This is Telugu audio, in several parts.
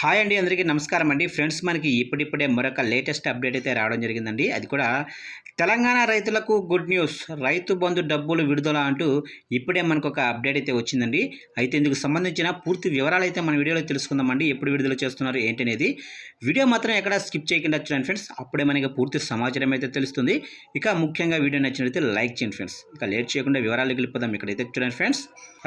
హాయ్ అండి అందరికీ నమస్కారం అండి. ఫ్రెండ్స్ మనకి ఇప్పుడిప్పుడే మరొక లేటెస్ట్ అప్డేట్ అయితే రావడం జరిగిందండి. అది కూడా తెలంగాణ రైతులకు గుడ్ న్యూస్. రైతు బంధు డబ్బులు విడుదల అంటూ ఇప్పుడే మనకు ఒక అప్డేట్ అయితే వచ్చిందండి. అయితే ఇందుకు సంబంధించిన పూర్తి వివరాలు అయితే మన వీడియోలో తెలుసుకుందామండి. ఎప్పుడు విడుదల చేస్తున్నారు ఏంటనేది వీడియో మాత్రం ఎక్కడ స్కిప్ చేయకుండా చూడండి ఫ్రెండ్స్. అప్పుడే మనకి పూర్తి సమాచారం అయితే తెలుస్తుంది. ఇక ముఖ్యంగా వీడియో నచ్చినట్లయితే లైక్ చేయండి ఫ్రెండ్స్. ఇక లేట్ చేయకుండా వివరాలు వెళ్ళిపోదాం ఇక్కడైతే చూడండి ఫ్రెండ్స్.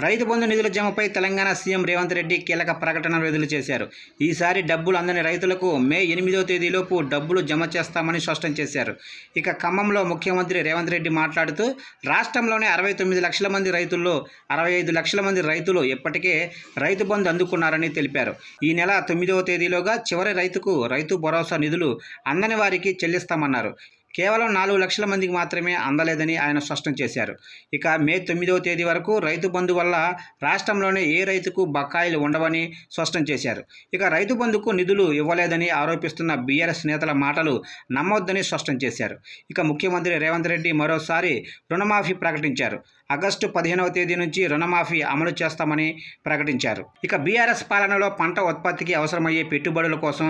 రైతు బంధు నిధుల జమపై తెలంగాణ సీఎం రేవంత్ రెడ్డి కీలక ప్రకటన విడుదల చేశారు. ఈసారి డబ్బులు అందని రైతులకు మే ఎనిమిదో తేదీలోపు డబ్బులు జమ చేస్తామని స్పష్టం చేశారు. ఇక ఖమ్మంలో ముఖ్యమంత్రి రేవంత్ రెడ్డి మాట్లాడుతూ రాష్ట్రంలోనే అరవై తొమ్మిది లక్షల మంది రైతుల్లో అరవై ఐదు లక్షల మంది రైతులు ఇప్పటికే రైతు బంధు అందుకున్నారని తెలిపారు. ఈ నెల తొమ్మిదవ తేదీలోగా చివరి రైతుకు రైతు భరోసా నిధులు అందని వారికి చెల్లిస్తామన్నారు. కేవలం నాలుగు లక్షల మందికి మాత్రమే అందలేదని ఆయన స్పష్టం చేశారు. ఇక మే తొమ్మిదవ తేదీ వరకు రైతు బంధు వల్ల రాష్ట్రంలోనే ఏ రైతుకు బకాయిలు ఉండవని స్పష్టం చేశారు. ఇక రైతు బంధుకు నిధులు ఇవ్వలేదని ఆరోపిస్తున్న బీఆర్ఎస్ నేతల మాటలు నమ్మొద్దని స్పష్టం చేశారు. ఇక ముఖ్యమంత్రి రేవంత్ రెడ్డి మరోసారి రుణమాఫీ ప్రకటించారు. ఆగస్టు పదిహేనవ తేదీ నుంచి రుణమాఫీ అమలు చేస్తామని ప్రకటించారు. ఇక బీఆర్ఎస్ పాలనలో పంట ఉత్పత్తికి అవసరమయ్యే పెట్టుబడుల కోసం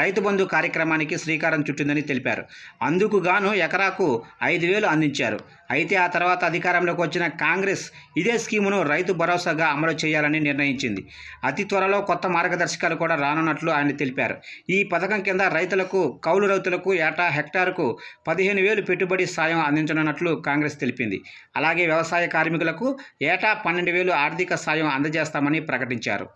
రైతు బంధు కార్యక్రమానికి శ్రీకారం చుట్టిందని తెలిపారు. అందుకుగా తాను ఎకరాకు ఐదు వేలు అందించారు. అయితే ఆ తర్వాత అధికారంలోకి వచ్చిన కాంగ్రెస్ ఇదే స్కీమును రైతు భరోసాగా అమలు చేయాలని నిర్ణయించింది. అతి త్వరలో కొత్త మార్గదర్శకాలు కూడా రానున్నట్లు ఆయన తెలిపారు. ఈ పథకం కింద రైతులకు కౌలు రైతులకు ఏటా హెక్టార్కు పదిహేను వేలు పెట్టుబడి సాయం అందించనున్నట్లు కాంగ్రెస్ తెలిపింది. అలాగే వ్యవసాయ కార్మికులకు ఏటా పన్నెండు వేలు ఆర్థిక సాయం అందజేస్తామని ప్రకటించారు.